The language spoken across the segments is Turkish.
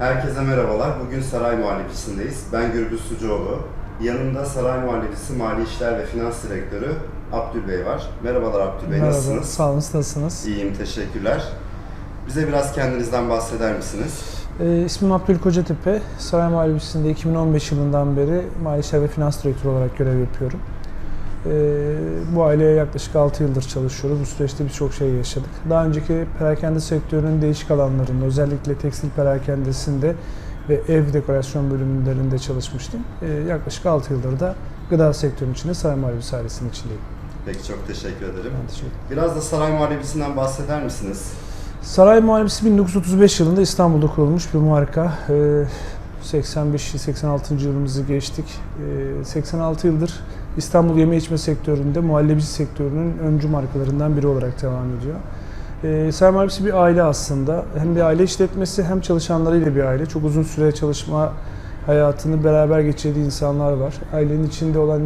Herkese merhabalar. Bugün Saray Muhallebi'sindeyiz. Ben Gürbüz Sucuoğlu. Yanımda Saray Muhallebisi Mali İşler ve Finans Direktörü Abdül Bey var. Merhabalar Abdül Bey, Merhaba, nasılsınız? sağ olun, nasılsınız? İyiyim, teşekkürler. Bize biraz kendinizden bahseder misiniz? Ee, ismim Abdül Kocatepe. Saray Muhallebisi'nde 2015 yılından beri Mali İşler ve Finans Direktörü olarak görev yapıyorum. Ee, bu aileye yaklaşık 6 yıldır çalışıyoruz. Bu süreçte birçok şey yaşadık. Daha önceki perakende sektörünün değişik alanlarında, özellikle tekstil perakendesinde ve ev dekorasyon bölümlerinde çalışmıştım. Ee, yaklaşık 6 yıldır da gıda sektörünün içinde Saray Muhallebisi ailesinin içindeyim. Peki çok teşekkür ederim. Ben teşekkür ederim. Biraz da Saray Muhallebisi'nden bahseder misiniz? Saray Muhallebisi 1935 yılında İstanbul'da kurulmuş bir marka. Ee, 85-86. yılımızı geçtik. Ee, 86 yıldır İstanbul yeme içme sektöründe muhallebici sektörünün öncü markalarından biri olarak devam ediyor. Ee, Saray Muhallebisi bir aile aslında. Hem bir aile işletmesi hem çalışanlarıyla bir aile. Çok uzun süre çalışma hayatını beraber geçirdiği insanlar var. Ailenin içinde olan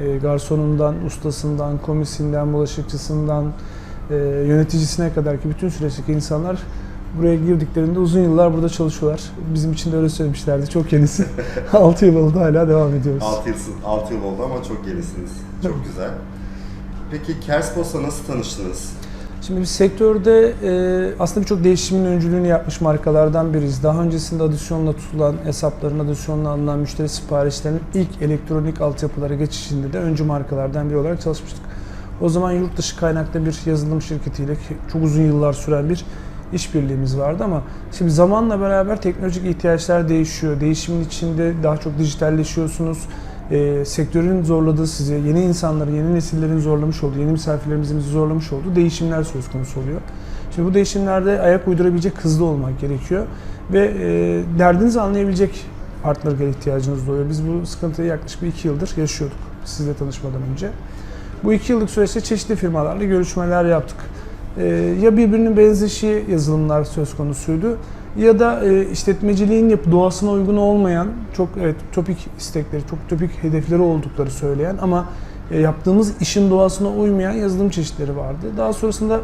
e, garsonundan, ustasından, komisinden, bulaşıkçısından, e, yöneticisine kadar ki bütün süreçteki insanlar buraya girdiklerinde uzun yıllar burada çalışıyorlar. Bizim için de öyle söylemişlerdi. Çok yenisi. 6 yıl oldu hala devam ediyoruz. 6 yıl, 6 yıl oldu ama çok yenisiniz. Çok güzel. Peki Kerspos'la nasıl tanıştınız? Şimdi biz sektörde e, aslında birçok değişimin öncülüğünü yapmış markalardan biriyiz. Daha öncesinde adisyonla tutulan hesapların adisyonla alınan müşteri siparişlerinin ilk elektronik altyapılara geçişinde de öncü markalardan biri olarak çalışmıştık. O zaman yurt dışı kaynaklı bir yazılım şirketiyle çok uzun yıllar süren bir işbirliğimiz vardı ama şimdi zamanla beraber teknolojik ihtiyaçlar değişiyor. Değişimin içinde daha çok dijitalleşiyorsunuz. E, sektörün zorladığı sizi, yeni insanların, yeni nesillerin zorlamış olduğu, yeni misafirlerimizin zorlamış olduğu değişimler söz konusu oluyor. Şimdi bu değişimlerde ayak uydurabilecek hızlı olmak gerekiyor ve e, derdinizi anlayabilecek partnerlere ihtiyacınız oluyor. Biz bu sıkıntıyı yaklaşık bir iki yıldır yaşıyorduk sizle tanışmadan önce. Bu iki yıllık süreçte çeşitli firmalarla görüşmeler yaptık. Ee, ya birbirinin benzeşi yazılımlar söz konusuydu ya da e, işletmeciliğin yapı doğasına uygun olmayan çok evet topik istekleri, çok topik hedefleri oldukları söyleyen ama e, yaptığımız işin doğasına uymayan yazılım çeşitleri vardı. Daha sonrasında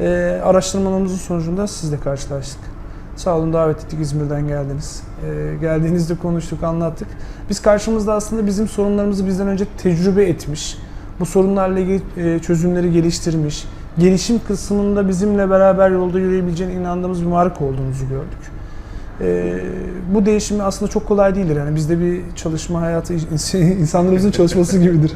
e, araştırmalarımızın sonucunda sizle karşılaştık. Sağ olun davet ettik İzmir'den geldiniz. E, geldiğinizde konuştuk, anlattık. Biz karşımızda aslında bizim sorunlarımızı bizden önce tecrübe etmiş, bu sorunlarla ilgili çözümleri geliştirmiş, gelişim kısmında bizimle beraber yolda yürüyebileceğine inandığımız bir marka olduğunuzu gördük. Ee, bu değişimi aslında çok kolay değildir. Yani bizde bir çalışma hayatı insanlarımızın çalışması gibidir.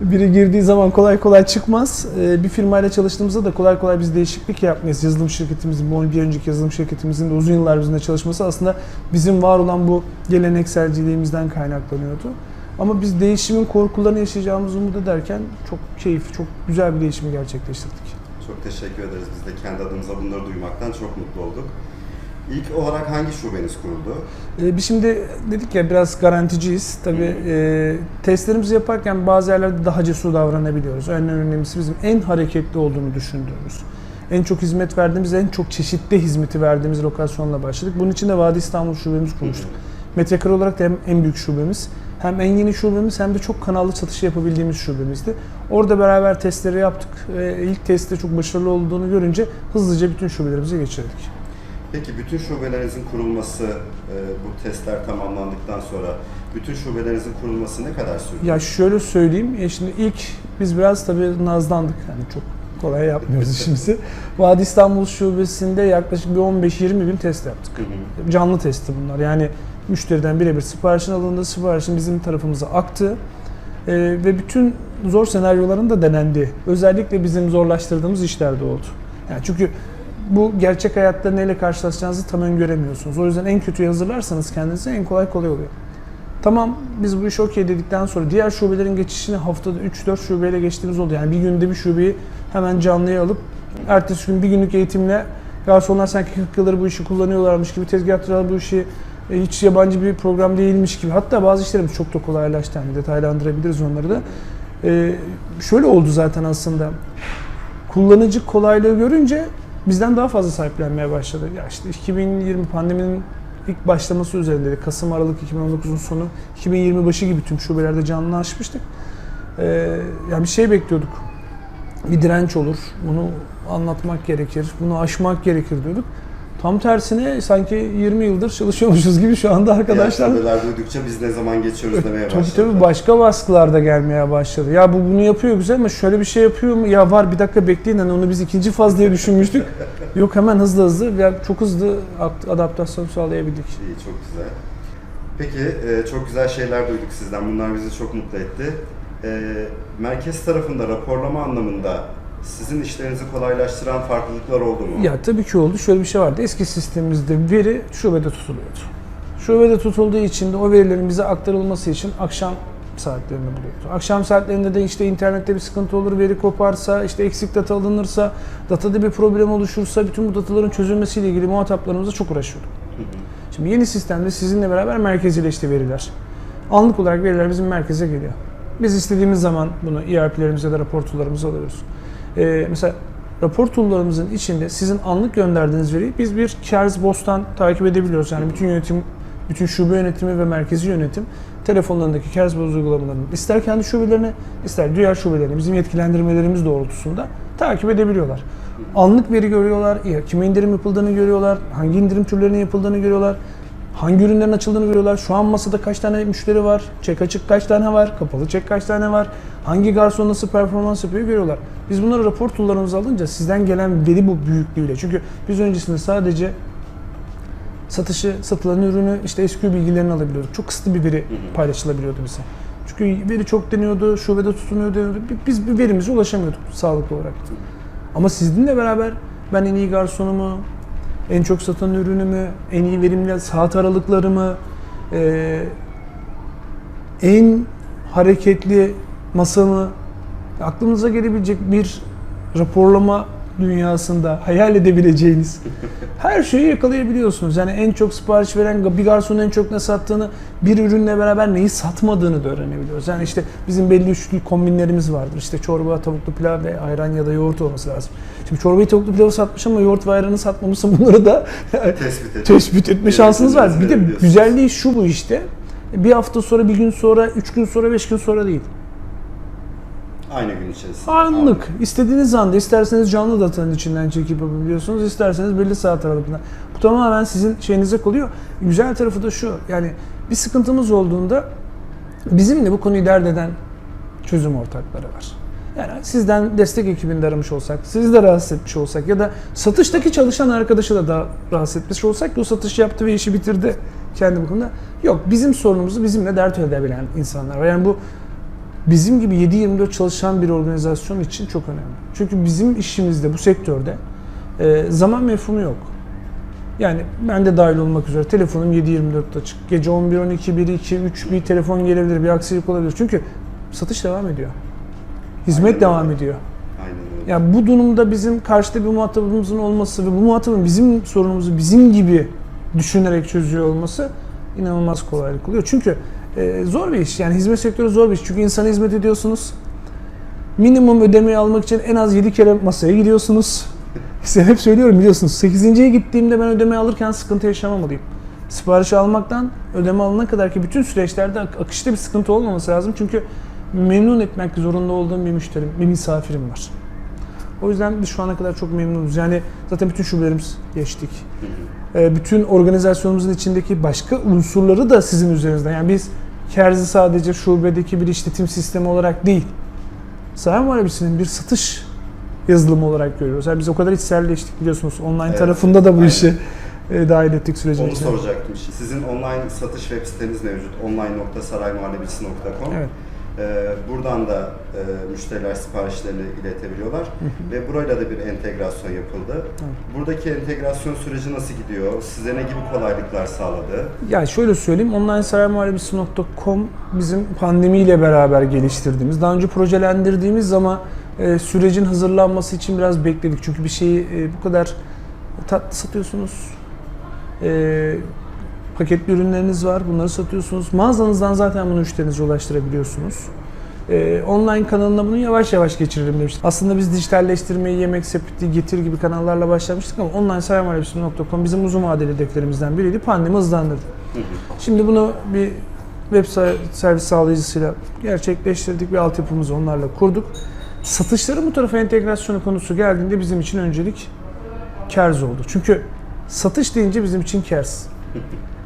Biri girdiği zaman kolay kolay çıkmaz. Ee, bir firmayla çalıştığımızda da kolay kolay biz değişiklik yapmayız. Yazılım şirketimizin, bir önceki yazılım şirketimizin de uzun yıllar bizimle çalışması aslında bizim var olan bu gelenekselciliğimizden kaynaklanıyordu. Ama biz değişimin korkularını yaşayacağımızı umut ederken çok keyifli, çok güzel bir değişimi gerçekleştirdik. Çok teşekkür ederiz. Biz de kendi adımıza bunları duymaktan çok mutlu olduk. İlk olarak hangi şubeniz kuruldu? Ee, biz şimdi dedik ya biraz garanticiyiz. Tabii e, testlerimizi yaparken bazı yerlerde daha cesur davranabiliyoruz. En önemlisi bizim en hareketli olduğunu düşündüğümüz, en çok hizmet verdiğimiz, en çok çeşitli hizmeti verdiğimiz lokasyonla başladık. Bunun için de Vadi İstanbul şubemiz kurmuştuk. Metrekare olarak da hem en büyük şubemiz, hem en yeni şubemiz hem de çok kanallı satışı yapabildiğimiz şubemizdi. Orada beraber testleri yaptık. Ve ilk testte çok başarılı olduğunu görünce hızlıca bütün şubelerimize geçirdik. Peki bütün şubelerinizin kurulması, e, bu testler tamamlandıktan sonra bütün şubelerinizin kurulması ne kadar sürdü? Ya şöyle söyleyeyim, e şimdi ilk biz biraz tabii nazlandık. Yani çok kolay yapmıyoruz işimizi. Vadi İstanbul Şubesi'nde yaklaşık bir 15-20 bin test yaptık. Canlı testi bunlar. Yani müşteriden birebir siparişin alındığı siparişin bizim tarafımıza aktı. Ee, ve bütün zor senaryoların da denendi. Özellikle bizim zorlaştırdığımız işler de oldu. Yani çünkü bu gerçek hayatta neyle karşılaşacağınızı tam öngöremiyorsunuz. O yüzden en kötüyü hazırlarsanız kendinize en kolay kolay oluyor. Tamam biz bu işi okey dedikten sonra diğer şubelerin geçişini haftada 3-4 şubeyle geçtiğimiz oldu. Yani bir günde bir şubeyi hemen canlıya alıp ertesi gün bir günlük eğitimle garsonlar sanki 40 yıldır bu işi kullanıyorlarmış gibi tezgahçılar bu işi e, hiç yabancı bir program değilmiş gibi. Hatta bazı işlerimiz çok da kolaylaştı. Yani detaylandırabiliriz onları da. Ee, şöyle oldu zaten aslında. Kullanıcı kolaylığı görünce bizden daha fazla sahiplenmeye başladı. Ya işte 2020 pandeminin ilk başlaması üzerindeydi. Kasım Aralık 2019'un sonu 2020 başı gibi tüm şubelerde canlı açmıştık. Ee, yani bir şey bekliyorduk. Bir direnç olur. Bunu anlatmak gerekir. Bunu aşmak gerekir diyorduk. Tam tersine sanki 20 yıldır çalışıyormuşuz gibi şu anda arkadaşlar. Şubeler duydukça biz ne zaman geçiyoruz demeye Tabii başladılar. tabii başka baskılar da gelmeye başladı. Ya bu bunu yapıyor güzel ama şöyle bir şey yapıyor mu? Ya var bir dakika bekleyin hani onu biz ikinci faz diye düşünmüştük. Yok hemen hızlı hızlı ya çok hızlı ad- adaptasyon sağlayabildik. İyi, çok güzel. Peki, e, çok güzel şeyler duyduk sizden. Bunlar bizi çok mutlu etti. E, merkez tarafında raporlama anlamında sizin işlerinizi kolaylaştıran farklılıklar oldu mu? Ya tabii ki oldu. Şöyle bir şey vardı. Eski sistemimizde veri şubede tutuluyordu. Şubede tutulduğu için de o verilerin bize aktarılması için akşam saatlerini buluyordu. Akşam saatlerinde de işte internette bir sıkıntı olur, veri koparsa, işte eksik data alınırsa, datada bir problem oluşursa bütün bu dataların çözülmesiyle ilgili muhataplarımızla çok uğraşıyorduk. Şimdi yeni sistemde sizinle beraber merkezileşti veriler. Anlık olarak veriler bizim merkeze geliyor. Biz istediğimiz zaman bunu ERP'lerimize de rapor tool'larımıza alıyoruz. Ee, mesela rapor tool'larımızın içinde sizin anlık gönderdiğiniz veriyi biz bir Kers Boss'tan takip edebiliyoruz. Yani bütün yönetim, bütün şube yönetimi ve merkezi yönetim telefonlarındaki Kers Boss uygulamalarını ister kendi şubelerine ister diğer şubelerine bizim yetkilendirmelerimiz doğrultusunda takip edebiliyorlar. Anlık veri görüyorlar, kime indirim yapıldığını görüyorlar, hangi indirim türlerinin yapıldığını görüyorlar, hangi ürünlerin açıldığını görüyorlar, şu an masada kaç tane müşteri var, çek açık kaç tane var, kapalı çek kaç tane var, hangi garson nasıl performans yapıyor görüyorlar. Biz bunları rapor tool'larımıza alınca sizden gelen veri bu büyüklüğüyle. Çünkü biz öncesinde sadece satışı, satılan ürünü, işte SQ bilgilerini alabiliyorduk. Çok kısıtlı bir veri paylaşılabiliyordu bize. Çünkü veri çok deniyordu, şubede tutunuyordu. deniyordu. Biz bir verimize ulaşamıyorduk sağlıklı olarak. Ama sizinle beraber ben en iyi garsonumu, en çok satan ürünümü, en iyi verimli saat aralıklarımı, eee, en hareketli masamı, aklınıza gelebilecek bir raporlama dünyasında hayal edebileceğiniz her şeyi yakalayabiliyorsunuz. Yani en çok sipariş veren bir garsonun en çok ne sattığını, bir ürünle beraber neyi satmadığını da öğrenebiliyoruz. Yani işte bizim belli üçlü kombinlerimiz vardır. İşte çorba, tavuklu pilav ve ayran ya da yoğurt olması lazım. Şimdi çorbayı tavuklu pilavı satmış ama yoğurt ve ayranı satmamışsa bunları da Tespit et. tespit etme şansınız var. Bir de güzelliği şu bu işte. Bir hafta sonra, bir gün sonra, üç gün sonra, beş gün sonra değil. Aynı gün içerisinde. Anlık. İstediğiniz anda isterseniz canlı datanın içinden çekip yapabiliyorsunuz. isterseniz belli saat aralıkında. Bu tamamen sizin şeyinize kalıyor. Güzel tarafı da şu. Yani bir sıkıntımız olduğunda bizimle bu konuyu dert eden çözüm ortakları var. Yani sizden destek ekibinde aramış olsak, sizi de rahatsız etmiş olsak ya da satıştaki çalışan arkadaşı da daha rahatsız etmiş olsak o satış yaptı ve işi bitirdi kendi bakımda. Yok bizim sorunumuzu bizimle dert edebilen insanlar var. Yani bu bizim gibi 7-24 çalışan bir organizasyon için çok önemli. Çünkü bizim işimizde, bu sektörde e, zaman mefhumu yok. Yani ben de dahil olmak üzere telefonum 7-24 açık. Gece 11-12, 1, 2, 3 bir telefon gelebilir, bir aksilik olabilir. Çünkü satış devam ediyor. Hizmet Aynen devam öyle. ediyor. Aynen. Yani bu durumda bizim karşıda bir muhatabımızın olması ve bu muhatabın bizim sorunumuzu bizim gibi düşünerek çözüyor olması inanılmaz kolaylık oluyor. Çünkü e, zor bir iş. Yani hizmet sektörü zor bir iş. Çünkü insana hizmet ediyorsunuz. Minimum ödemeyi almak için en az 7 kere masaya gidiyorsunuz. Size hep söylüyorum biliyorsunuz. 8.ye gittiğimde ben ödeme alırken sıkıntı yaşamamalıyım. Sipariş almaktan ödeme alana kadar ki bütün süreçlerde ak- akışta bir sıkıntı olmaması lazım. Çünkü memnun etmek zorunda olduğum bir müşterim, bir misafirim var. O yüzden biz şu ana kadar çok memnunuz. Yani zaten bütün şubelerimiz geçtik. Ee, bütün organizasyonumuzun içindeki başka unsurları da sizin üzerinizden. Yani biz Kerz'i sadece şubedeki bir işletim sistemi olarak değil, saha muhallebisinin bir satış yazılımı olarak görüyoruz. Yani biz o kadar içselleştik biliyorsunuz. Online Evet, tarafında da bu aynen. işi e, dahil ettik sürecin Onu içine. soracaktım. Sizin online satış web siteniz mevcut. online.saraymuhallebisi.com Evet. Ee, buradan da e, müşteriler siparişlerini iletebiliyorlar ve burayla da bir entegrasyon yapıldı. Buradaki entegrasyon süreci nasıl gidiyor? Size ne gibi kolaylıklar sağladı? Ya şöyle söyleyeyim, onlinesaraymuhallebisi.com bizim pandemiyle beraber geliştirdiğimiz, daha önce projelendirdiğimiz ama e, sürecin hazırlanması için biraz bekledik. Çünkü bir şeyi e, bu kadar tatlı satıyorsunuz, e, paketli ürünleriniz var, bunları satıyorsunuz. Mağazanızdan zaten bunu müşterinize ulaştırabiliyorsunuz. E, online kanalına bunu yavaş yavaş geçirelim demiştik. Aslında biz dijitalleştirmeyi, yemek sepeti, getir gibi kanallarla başlamıştık ama onlinesaraymuhallebisi.com bizim uzun vadeli hedeflerimizden biriydi. Pandemi hızlandırdı. Hı hı. Şimdi bunu bir web ser- servis sağlayıcısıyla gerçekleştirdik. Bir altyapımızı onlarla kurduk. Satışların bu tarafa entegrasyonu konusu geldiğinde bizim için öncelik Kerz oldu. Çünkü Satış deyince bizim için kers.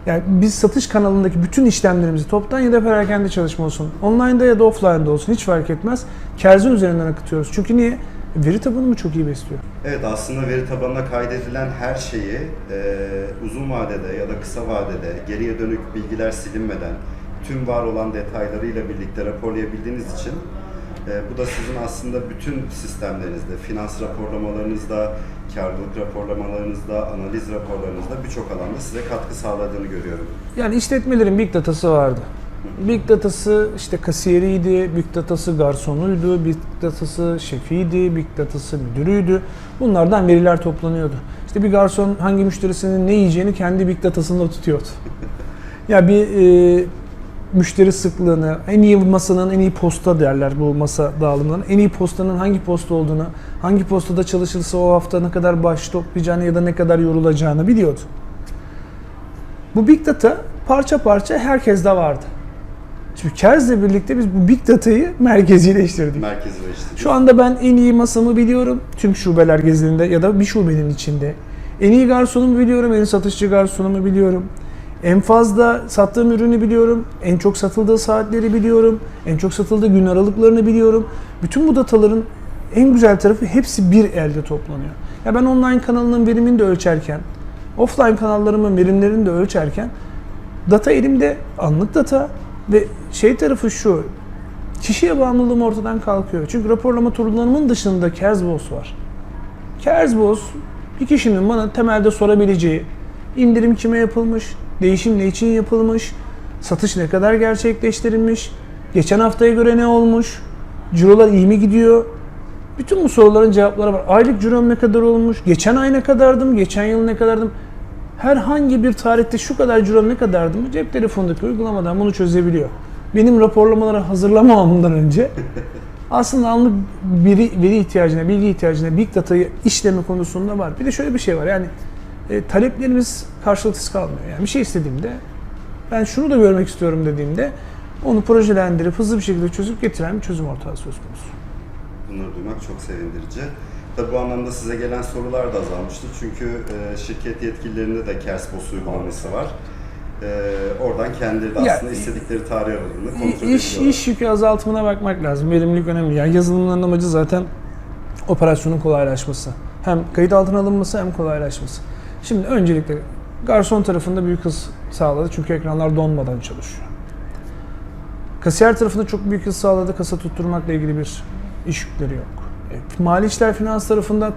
Yani biz satış kanalındaki bütün işlemlerimizi toptan ya da perakende çalışma olsun, online'da ya da offline'da olsun hiç fark etmez. Kerzin üzerinden akıtıyoruz. Çünkü niye? Veri tabanımı çok iyi besliyor. Evet aslında veri tabanına kaydedilen her şeyi e, uzun vadede ya da kısa vadede geriye dönük bilgiler silinmeden tüm var olan detaylarıyla birlikte raporlayabildiğiniz için e, bu da sizin aslında bütün sistemlerinizde, finans raporlamalarınızda, karlılık raporlamalarınızda, analiz raporlarınızda birçok alanda size katkı sağladığını görüyorum. Yani işletmelerin big datası vardı. Big datası işte kasiyeriydi, big datası garsonuydu, big datası şefiydi, big datası müdürüydü. Bunlardan veriler toplanıyordu. İşte bir garson hangi müşterisinin ne yiyeceğini kendi big datasında tutuyordu. ya bir e, müşteri sıklığını, en iyi masanın en iyi posta derler bu masa dağılımlarına. En iyi postanın hangi posta olduğunu, hangi postada çalışırsa o hafta ne kadar bağış toplayacağını ya da ne kadar yorulacağını biliyordu. Bu Big Data parça parça herkeste vardı. Şimdi Kerz'le birlikte biz bu Big Data'yı merkezileştirdik. Merkezileştirdik. Şu anda ben en iyi masamı biliyorum tüm şubeler gezilinde ya da bir şubenin içinde. En iyi garsonumu biliyorum, en satışçı garsonumu biliyorum. En fazla sattığım ürünü biliyorum, en çok satıldığı saatleri biliyorum, en çok satıldığı gün aralıklarını biliyorum. Bütün bu dataların en güzel tarafı hepsi bir elde toplanıyor. Ya ben online kanalının verimini de ölçerken, offline kanallarımın verimlerini de ölçerken data elimde anlık data ve şey tarafı şu kişiye bağımlılığım ortadan kalkıyor. Çünkü raporlama tool'larımın dışında Kerzboss var. Kerzboss bir kişinin bana temelde sorabileceği indirim kime yapılmış, değişim ne için yapılmış, satış ne kadar gerçekleştirilmiş, geçen haftaya göre ne olmuş, cirolar iyi mi gidiyor? Bütün bu soruların cevapları var. Aylık cirom ne kadar olmuş, geçen ay ne kadardım, geçen yıl ne kadardım? Herhangi bir tarihte şu kadar cirom ne kadardı mı cep telefonundaki uygulamadan bunu çözebiliyor. Benim raporlamaları hazırlamamamdan önce aslında anlık veri, veri ihtiyacına, bilgi ihtiyacına, big data'yı işleme konusunda var. Bir de şöyle bir şey var yani e, taleplerimiz karşılıksız kalmıyor. Yani bir şey istediğimde ben şunu da görmek istiyorum dediğimde onu projelendirip hızlı bir şekilde çözüp getiren bir çözüm ortağı söz konusu. Bunları duymak çok sevindirici. Tabii bu anlamda size gelen sorular da azalmıştır. Çünkü e, şirket yetkililerinde de KERSBOS uygulaması var. E, oradan kendileri de Ya, aslında istedikleri tarih aralığında kontrol İş, ediyorlar. iş yükü azaltımına bakmak lazım. Verimlilik önemli. Yani yazılımların amacı zaten operasyonun kolaylaşması. Hem kayıt altına alınması hem kolaylaşması. Şimdi öncelikle garson tarafında büyük hız sağladı çünkü ekranlar donmadan çalışıyor. Kasiyer tarafında çok büyük hız sağladı. Kasa tutturmakla ilgili bir iş yükleri yok. E, Mali işler finans tarafında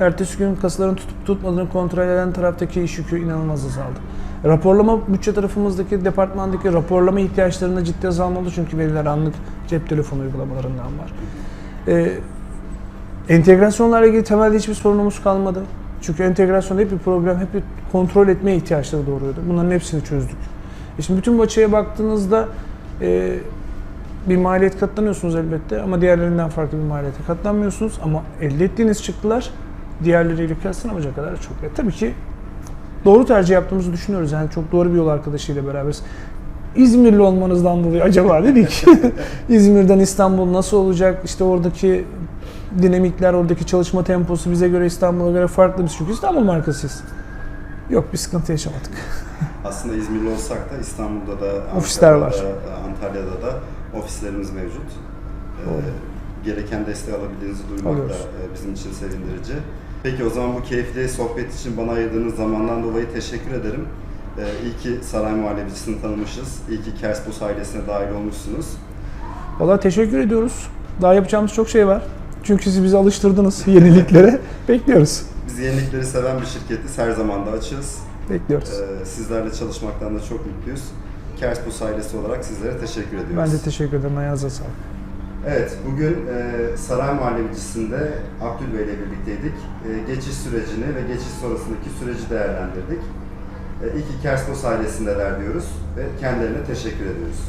ertesi gün kasaların tutup tutmadığını kontrol eden taraftaki iş yükü inanılmaz azaldı. Raporlama bütçe tarafımızdaki departmandaki raporlama ihtiyaçlarında ciddi azalma oldu çünkü veriler anlık cep telefonu uygulamalarından var. E, entegrasyonlarla ilgili temelde hiçbir sorunumuz kalmadı. Çünkü entegrasyonda hep bir problem, hep bir kontrol etmeye ihtiyaçları doğuruyordu. Bunların hepsini çözdük. E şimdi bütün bu açıya baktığınızda e, bir maliyet katlanıyorsunuz elbette ama diğerlerinden farklı bir maliyete katlanmıyorsunuz ama elde ettiğiniz çıktılar diğerleriyle kıyaslanamacak kadar çok. E, tabii ki doğru tercih yaptığımızı düşünüyoruz. Yani çok doğru bir yol arkadaşıyla beraberiz. İzmirli olmanızdan dolayı acaba dedik. İzmir'den İstanbul nasıl olacak? İşte oradaki dinamikler, oradaki çalışma temposu bize göre İstanbul'a göre farklı. Biz çünkü İstanbul markasıyız. Yok bir sıkıntı yaşamadık. Aslında İzmirli olsak da İstanbul'da da, Ofisler var. Antalya'da da ofislerimiz mevcut. E, Doğru. gereken desteği alabildiğinizi duymak da Alıyoruz. e, bizim için sevindirici. Peki o zaman bu keyifli sohbet için bana ayırdığınız zamandan dolayı teşekkür ederim. Ee, iyi ki Saray Muhallebicisini tanımışız. İyi ki Kerspos ailesine dahil olmuşsunuz. Valla teşekkür ediyoruz. Daha yapacağımız çok şey var. Çünkü siz bizi alıştırdınız yeniliklere. Bekliyoruz. Biz yenilikleri seven bir şirketiz. Her zaman da açığız. Bekliyoruz. Ee, sizlerle çalışmaktan da çok mutluyuz. Kerspos ailesi olarak sizlere teşekkür ediyoruz. Ben de teşekkür ederim. Ayağınıza sağlık. Evet, bugün e, Saray Muhallebicisinde Abdül Bey ile birlikteydik. E, geçiş sürecini ve geçiş sonrasındaki süreci değerlendirdik. E, iyi ki Kerspos ailesindeler diyoruz ve kendilerine teşekkür ediyoruz.